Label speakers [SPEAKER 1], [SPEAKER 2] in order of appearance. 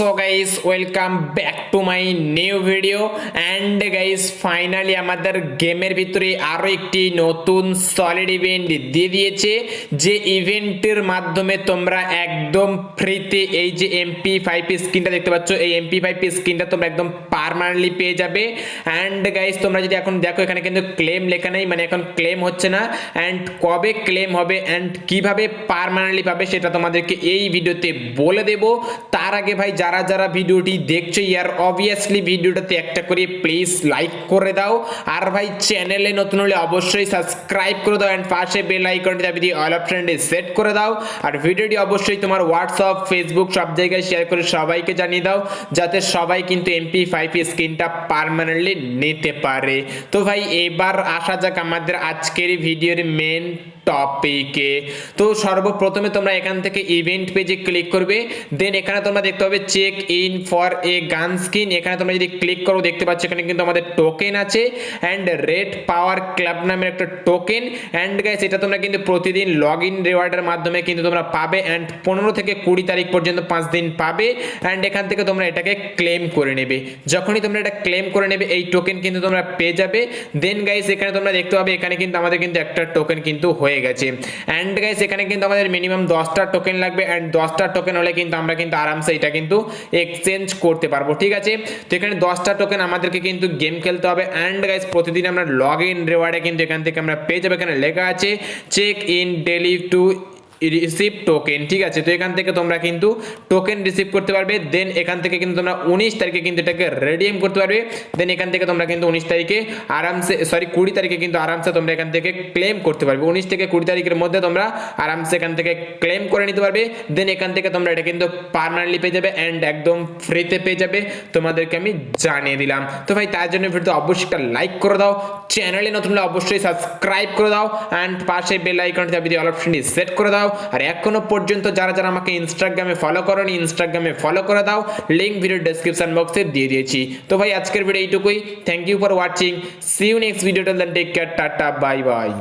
[SPEAKER 1] So guys welcome back to my new video and guys finally আমাদের গেমের ভিতরে আরও একটি নতুন সলিড ইভেন্ট দিয়ে দিয়েছে। যে ইভেন্টের মাধ্যমে তোমরা একদম ফ্রিতে এই যে এমপি ফাইভ স্ক্রিনটা দেখতে পাচ্ছ, এই এমপি ফাইভ স্ক্রিনটা তোমরা একদম পারমানেন্টলি পেয়ে যাবে। অ্যান্ড গাইস তোমরা যদি এখন দেখো, এখানে কিন্তু ক্লেম লেখা নেই মানে এখন ক্লেম হচ্ছে না। অ্যান্ড কবে ক্লেম হবে অ্যান্ড কীভাবে পারমানেন্টলি পাবে সেটা তোমাদেরকে এই ভিডিওতে বলে দেব। তার আগে ভাই যারা যারা ভিডিওটি দেখছ, ইয়ার অবভিয়াসলি ভিডিওটাতে একটা করে প্লিজ লাইক করে দাও। আর ভাই চ্যানেলে নতুন হলে অবশ্যই সাবস্ক্রাইব করে দাও অ্যান্ড পাশে বেল আইকনটি দাবি দিয়ে অল অপশনটি সেট করে দাও। আর ভিডিওটি অবশ্যই তোমার হোয়াটসঅ্যাপ ফেসবুক সব জায়গায় শেয়ার করে সবাইকে জানিয়ে দাও, যাতে সবাই কিন্তু এমপি ফাইভ স্ক্রিনটা পারমানেন্টলি নিতে পারে। তো ভাই, এবার আসা যাক আমাদের আজকের ভিডিওর মেন টপিকে তো সর্বপ্রথমে তোমরা এখান থেকে ইভেন্ট পেজে ক্লিক করবে দেন এখানে তোমরা দেখতে পাবে চেক ইন ফর এ গান স্কিন এখানে তোমরা যদি ক্লিক করো, দেখতে পাচ্ছ এখানে কিন্তু আমাদের টোকেন আছে। অ্যান্ড রেড পাওয়ার ক্লাব নামের একটা টোকেন অ্যান্ড গাইস এটা তোমরা কিন্তু প্রতিদিন লগ ইন রিওয়ার্ডের মাধ্যমে কিন্তু তোমরা পাবে। অ্যান্ড পনেরো থেকে কুড়ি তারিখ পর্যন্ত পাঁচ দিন পাবে। অ্যান্ড এখান থেকে তোমরা এটাকে ক্লেম করে নেবে। যখনই তোমরা এটা ক্লেম করে নেবে, এই টোকেন কিন্তু তোমরা পেয়ে যাবে। দেন গাইস এখানে তোমরা দেখতে পাবে, এখানে কিন্তু আমাদের কিন্তু একটা টোকেন কিন্তু হয়ে গেছে। অ্যান্ড গাইস এখানে কিন্তু আমাদের মিনিমাম দশটা টোকেন লাগবে। অ্যান্ড দশটা টোকেন হলে কিন্তু আমরা কিন্তু আরামসে এটা কিন্তু এক্সচেঞ্জ করতে পারব, ঠিক আছে? তো এখানে দশটা টোকেন আমাদেরকে কিন্তু গেম খেলতে হবে। অ্যান্ড গাইজ প্রতিদিন আমরা লগ ইন রেওয়ার্ডে কিন্তু এখান থেকে আমরা পেয়ে যাব। এখানে লেখা আছে check in daily to receive token ঠিক আছে? তো এখান থেকে তোমরা কিন্তু টোকেন রিসিভ করতে পারবে দেন এখান থেকে কিন্তু তোমরা উনিশ তারিখে কিন্তু এটাকে রেডিএম করতে পারবে দেন এখান থেকে তোমরা কিন্তু উনিশ তারিখে আরামসে সরি কুড়ি তারিখে কিন্তু আরামসে তোমরা এখান থেকে ক্লেম করতে পারবে। উনিশ থেকে কুড়ি তারিখের মধ্যে তোমরা আরামসে এখান থেকে ক্লেম করে নিতে পারবে দেন এখান থেকে তোমরা এটা কিন্তু পারমানেন্টলি পেয়ে যাবে অ্যান্ড একদম ফ্রিতে পেয়ে যাবে। তোমাদেরকে আমি জানিয়ে দিলাম। তো ভাই, তার জন্য ভিডিওতে অবশ্যই একটা লাইক করে দাও চ্যানেলে নতুন অবশ্যই সাবস্ক্রাইব করে দাও অ্যান্ড পাশে বেল আইকনটি দিয়ে অল অপশনটি সেট করে দাও। আর এখনও পর্যন্ত যারা যারা আমাকে ইনস্টাগ্রামে ফলো করনি ইনস্টাগ্রামে ফলো করে দাও। লিঙ্ক ভিডিও ডেসক্রিপশন বক্সে দিয়ে দিয়েছি। তো ভাই, আজকের ভিডিও এইটুকুই। Thank you for watching see you next ভিডিওটা take care tata bye bye